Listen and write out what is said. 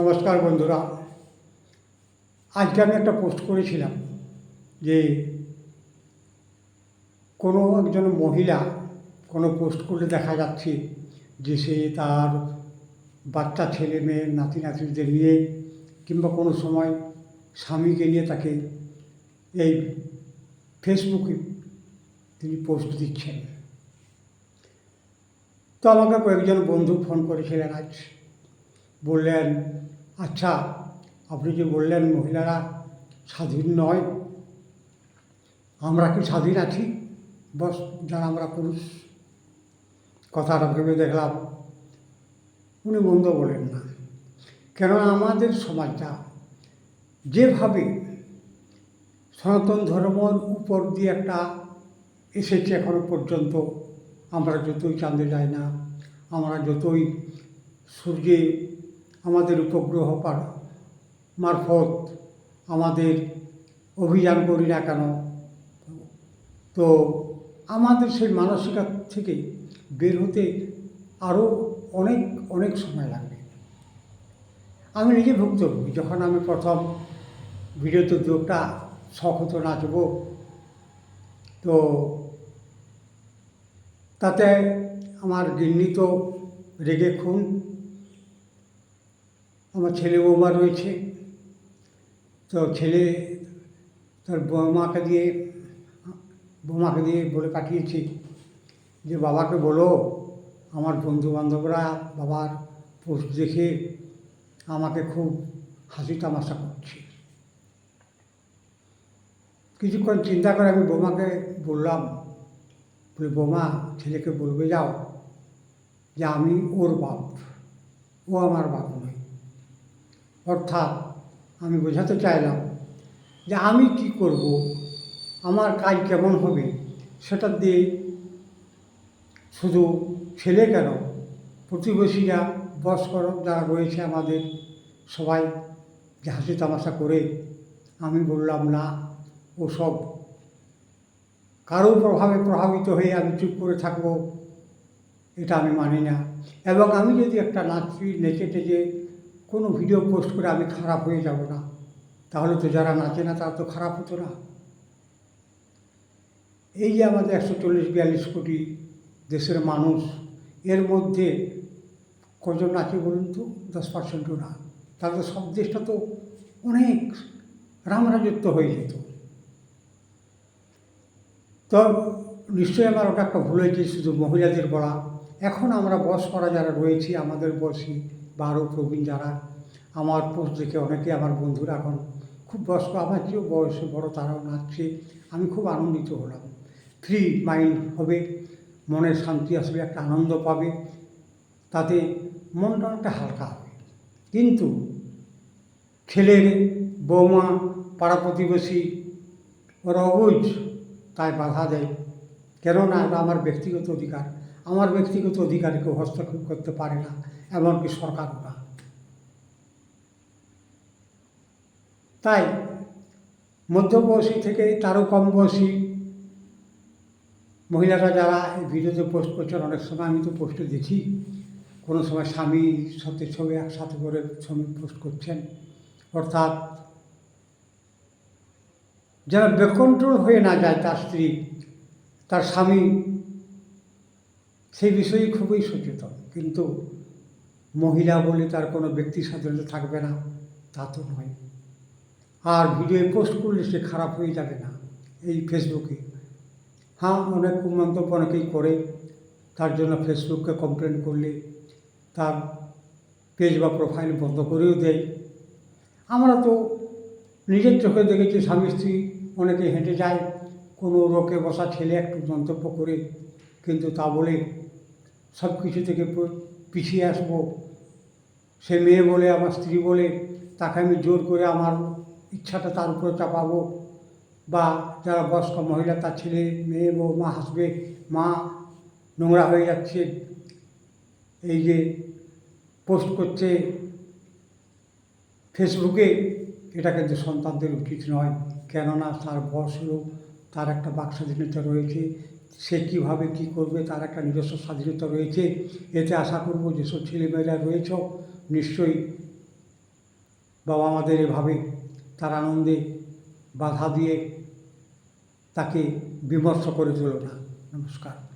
নমস্কার বন্ধুরা। আজকে আমি একটা পোস্ট করেছিলাম যে কোনো একজন মহিলা কোনো পোস্ট করলে দেখা যাচ্ছে যে সে তার বাচ্চা, ছেলে মেয়ে, নাতি, নাতনিদের নিয়ে কিংবা কোনো সময় স্বামীকে নিয়ে তাকে এই ফেসবুকে তিনি পোস্ট দিচ্ছেন। তো আমাকে কয়েকজন বন্ধু ফোন করেছিলেন আজ। বললেন আচ্ছা আপনি যে বললেন মহিলারা স্বাধীন নয়, আমরা কি স্বাধীন আছি? বস, যারা আমরা পুরুষ। কথাটা ভেবে দেখলাম, উনি মন্দ বলেন না। কেননা আমাদের সমাজটা যেভাবে সনাতন ধর্মর উপর দিয়ে একটা এসেছে এখনও পর্যন্ত, আমরা যতই চাঁদে যাই না, আমরা যতই সূর্যে আমাদের উপগ্রহ পার মারফত আমাদের অভিযান করি না কেন? তো আমাদের সেই মানসিকতা থেকে বের হতে আরও অনেক অনেক সময় লাগবে। আমি নিজে ভুক্তভোগী। যখন আমি প্রথম ভিডিওতে দুটা শখ হতো নাচবো, তো তাতে আমার গিন্নি রেগে খুন আমার ছেলে বৌমা রয়েছে। তো ছেলে তার বৌমাকে দিয়ে বৌমাকে দিয়ে বলে পাঠিয়েছি যে, বাবাকে বলো, আমার বন্ধু বান্ধবরা বাবার পোস্ট দেখে আমাকে খুব হাসি তামাশা করছে। কিছুক্ষণ চিন্তা করে আমি বৌমাকে বললাম, বলে, বৌমা, ছেলেকে বলবে যাও যে, আমি ওর বাপ, ও আমার বাপ নয় অর্থাৎ আমি বোঝাতে চাইলাম যে আমি কি করব, আমার কাজ কেমন হবে, সেটা দিয়ে শুধু ছেলে কেন? প্রতিবেশীরা, বয়স্কর যারা রয়েছে আমাদের, সবাই যে হাসি তামাশা করে, আমি বললাম, না, ওসব কারও প্রভাবে প্রভাবিত হয়ে আমি চুপ করে থাকব, এটা আমি মানি না। এবং আমি যদি একটা নাচি নেচে টেচে কোনো ভিডিও পোস্ট করে আমি খারাপ হয়ে যাব না। তাহলে তো যারা নাচে না, তারা তো খারাপ হতো না। এই যে আমাদের একশো চল্লিশ, বিয়াল্লিশ কোটি দেশের মানুষ, এর মধ্যে কজন নাচে বলুন তো? দশ পার্সেন্টও না। তাহলে সব দেশটা তো অনেক রামরাজত্ব হয়ে যেত। তো নিশ্চয়ই আমার ওটা একটা ভুল হয়েছে, শুধু মহিলাদের বলা। এখন আমরা বয়স করা যারা রয়েছি, আমাদের বয়সী বা আরও প্রবীণ যারা, আমার পোস্ট দেখে অনেকে আমার বন্ধুরা এখন খুব বয়স্ক, আমার চেয়েও বয়সে বড় তারাও নাচছে, আমি খুব আনন্দিত হলাম। ফ্রি মাইন্ড হবে, মনের শান্তি আসবে, একটা আনন্দ পাবে, তাতে মনটা অনেকটা হালকা হবে। কিন্তু ছেলের বৌমা, পাড়া প্রতিবেশী, ওরা অবুঝ তাই বাধা দেয়। কেননা আমার ব্যক্তিগত অধিকার। আমার ব্যক্তিগত অধিকারে কেউ হস্তক্ষেপ করতে পারে না। এমনকি সরকারও না তাই মধ্যবয়সী থেকে তারও কম বয়সী মহিলারা যারা এই ভিডিওতে পোস্ট করছেন, অনেক সময় আমি তো পোস্টে দেখি। কোনো সময় স্বামী সাথে ছবি একসাথে করে ছবি পোস্ট করছেন। অর্থাৎ যেন বেকন্ট্রোল হয়ে না যায় তার স্ত্রী, তার স্বামী, সেই বিষয়ে খুবই সচেতন। কিন্তু মহিলা বলে তার কোনো ব্যক্তি স্বাধীনতা থাকবে না, তা তো নয়। আর ভিডিও পোস্ট করলে সে খারাপ হয়ে যাবে না এই ফেসবুকে। হ্যাঁ অনেক মন্তব্য অনেকেই করে, তার জন্য ফেসবুককে কমপ্লেন করলে তার পেজ বা প্রোফাইল বন্ধ করেও দেয়। আমরা তো নিজের চোখে দেখেছি, স্বামী স্ত্রী অনেকে হেঁটে যায়, কোনো রোকে বসা ছেলে একটু মন্তব্য করে, কিন্তু তা বলে সব কিছু থেকে পিছিয়ে আসব। সে মেয়ে বলে, আমার স্ত্রী বলে, তাকে আমি জোর করে আমার ইচ্ছাটা তার উপরে চাপাবো। বা যারা বয়স্ক মহিলা, তার ছেলে, মেয়ে বউ মা হাসবে, মা নোংরা হয়ে যাচ্ছে, এই যে পোস্ট করছে ফেসবুকে, এটা কিন্তু সন্তানদের উচিত নয়। কেননা তার বয়স তার একটা বাক স্বাধীনতা রয়েছে। সে কীভাবে কী করবে, তার একটা নিজস্ব স্বাধীনতা রয়েছে। এতে আশা করব যেসব ছেলেমেয়েরা রয়েছ, নিশ্চয়ই বাবা আমাদের এভাবে তার আনন্দে বাধা দিয়ে তাকে বিমর্ষ করে তোল না। নমস্কার।